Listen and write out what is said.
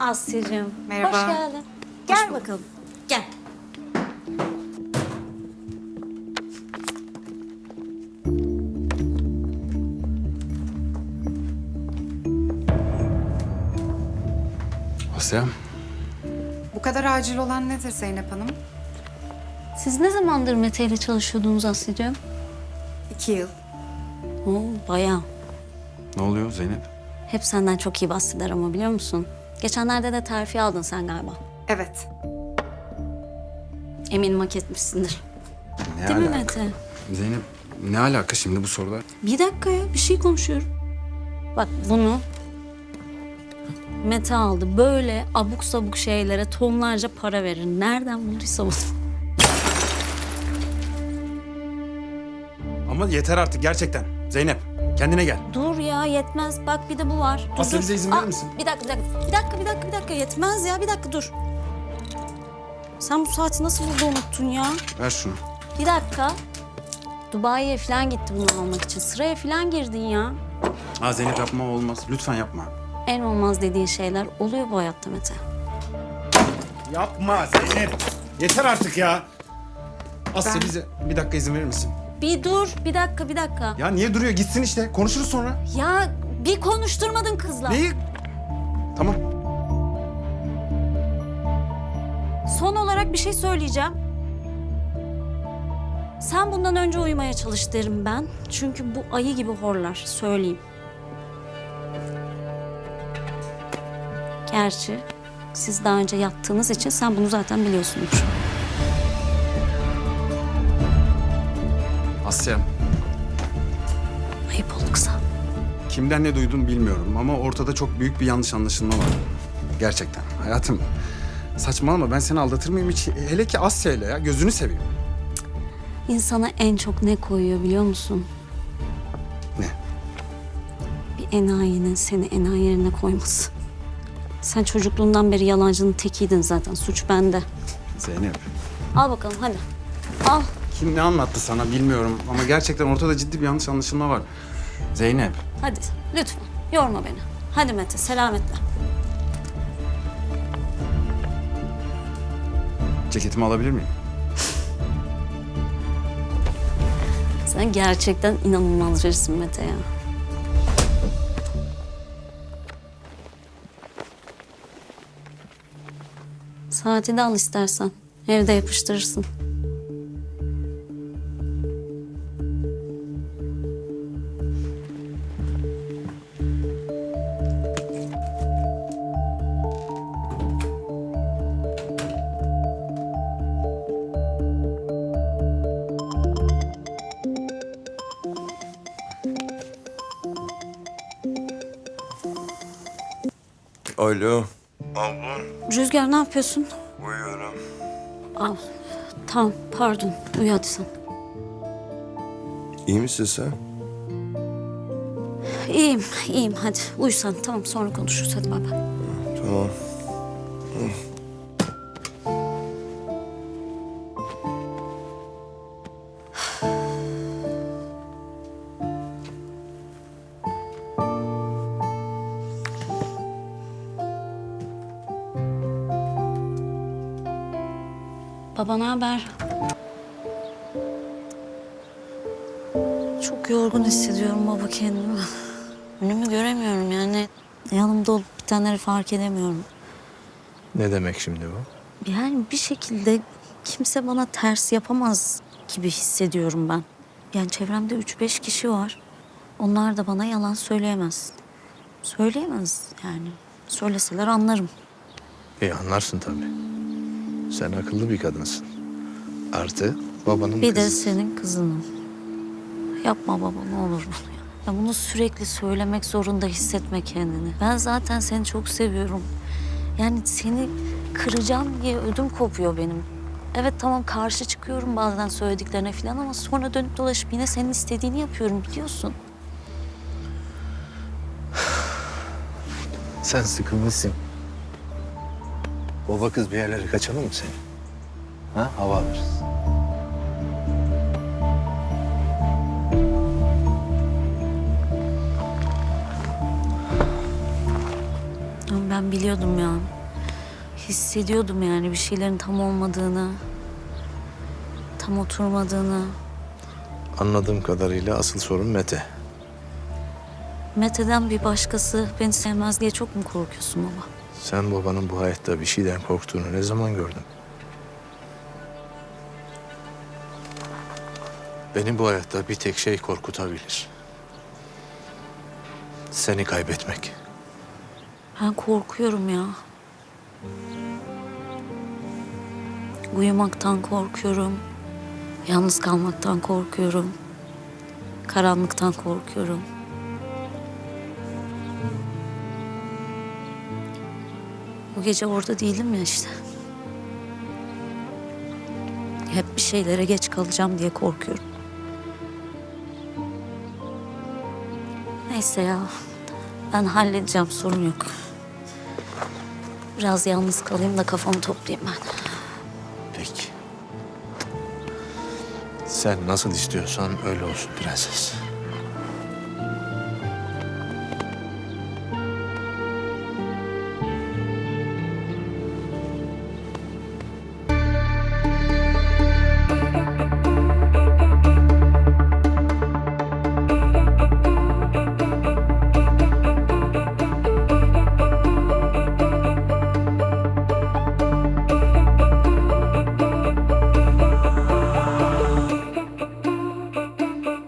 Asya'cığım. Merhaba. Hoş geldin. Gel bakalım. Gel. Asya, Bu kadar acil olan nedir Zeynep Hanım? Siz ne zamandır Mete ile çalışıyordunuz Asya'cığım? İki yıl. Oo, bayağı. ne oluyor Zeynep? Hep senden çok iyi bahseder ama biliyor musun? Geçenlerde de terfi aldın sen galiba. Evet. Eminim hak etmişsindir. Ne Değil mi alaka? Mete? Zeynep, ne alaka şimdi bu sorular? Bir dakika ya bir şey konuşuyorum. Bak bunu Mete aldı. Böyle abuk sabuk şeylere tonlarca para verir. Nereden bulduysa bunu. Ama yeter artık gerçekten. Zeynep, kendine gel. Dur ya yetmez. Bak bir de bu var. Dur, Aslı, dur. bize izin verir misin? Bir dakika, bir dakika. Bir dakika, bir dakika, bir dakika. Yetmez ya. Bir dakika dur. Sen bu saati nasıl burada unuttun ya? Ver şunu. Bir dakika. Dubai'ye falan gitti bunu almak için. Sıraya falan girdin ya. Ha Zeynep yapma olmaz. Lütfen yapma. En olmaz dediğin şeyler oluyor bu hayatta Mete. Yapma Zeynep. Yeter artık ya. Asya Ben- bize bir dakika izin verir misin? Bir dur. Bir dakika, bir dakika. Ya niye duruyor? Gitsin işte. Konuşuruz sonra. Ya bir konuşturmadın kızla. Neyi? Tamam. Son olarak bir şey söyleyeceğim. Sen bundan önce uyumaya çalış derim ben. Çünkü bu ayı gibi horlar. Söyleyeyim. Gerçi siz daha önce yattığınız için sen bunu zaten biliyorsundur. Asya, Ayıp oldu kısa. kimden ne duydun bilmiyorum ama ortada çok büyük bir yanlış anlaşılma var. Gerçekten. Hayatım, saçmalama ben seni aldatır mıyım hiç? Hele ki Asya ile ya. Gözünü seveyim. İnsana en çok ne koyuyor biliyor musun? Ne? Bir enayinin seni enayi yerine koyması. Sen çocukluğundan beri yalancının tekiydin zaten. Suç bende. Zeynep. Al bakalım hadi. Al. Kim ne anlattı sana bilmiyorum ama gerçekten ortada ciddi bir yanlış anlaşılma var. Zeynep. Hadi lütfen yorma beni. Hadi Mete selametle. Ceketimi alabilir miyim? Sen gerçekten inanılmaz birisin Mete ya. Saati de al istersen. Evde yapıştırırsın. Alo. Rüzgar ne yapıyorsun? Uyuyorum. Al. Tamam pardon. Uyu hadi sen. İyi misin sen? İyiyim iyiyim hadi. Uyu sen tamam sonra konuşuruz hadi bay bay. Tamam. Baba ne haber? Çok yorgun hissediyorum baba kendimi. Önümü göremiyorum yani. Yanımda olup bitenleri fark edemiyorum. Ne demek şimdi bu? Yani bir şekilde kimse bana ters yapamaz gibi hissediyorum ben. Yani çevremde üç beş kişi var. Onlar da bana yalan söyleyemez. Söyleyemez yani. Söyleseler anlarım. İyi anlarsın tabii. Sen akıllı bir kadınsın. Artı babanın Bir de kızı. senin kızının. Yapma baba ne olur bunu ya. ya. Bunu sürekli söylemek zorunda hissetme kendini. Ben zaten seni çok seviyorum. Yani seni kıracağım diye ödüm kopuyor benim. Evet tamam karşı çıkıyorum bazen söylediklerine falan ama sonra dönüp dolaşıp yine senin istediğini yapıyorum biliyorsun. Sen sıkılmışsın. Baba kız bir yerlere kaçalım mı seni? Ha? Hava alırız. Ben biliyordum ya. Hissediyordum yani bir şeylerin tam olmadığını. Tam oturmadığını. Anladığım kadarıyla asıl sorun Mete. Mete'den bir başkası beni sevmez diye çok mu korkuyorsun baba? Sen babanın bu hayatta bir şeyden korktuğunu ne zaman gördün? Beni bu hayatta bir tek şey korkutabilir. Seni kaybetmek. Ben korkuyorum ya. Uyumaktan korkuyorum. Yalnız kalmaktan korkuyorum. Karanlıktan korkuyorum. Bu gece orada değilim ya işte. Hep bir şeylere geç kalacağım diye korkuyorum. Neyse ya. Ben halledeceğim sorun yok. Biraz yalnız kalayım da kafamı toplayayım ben. Peki. Sen nasıl istiyorsan öyle olsun prenses.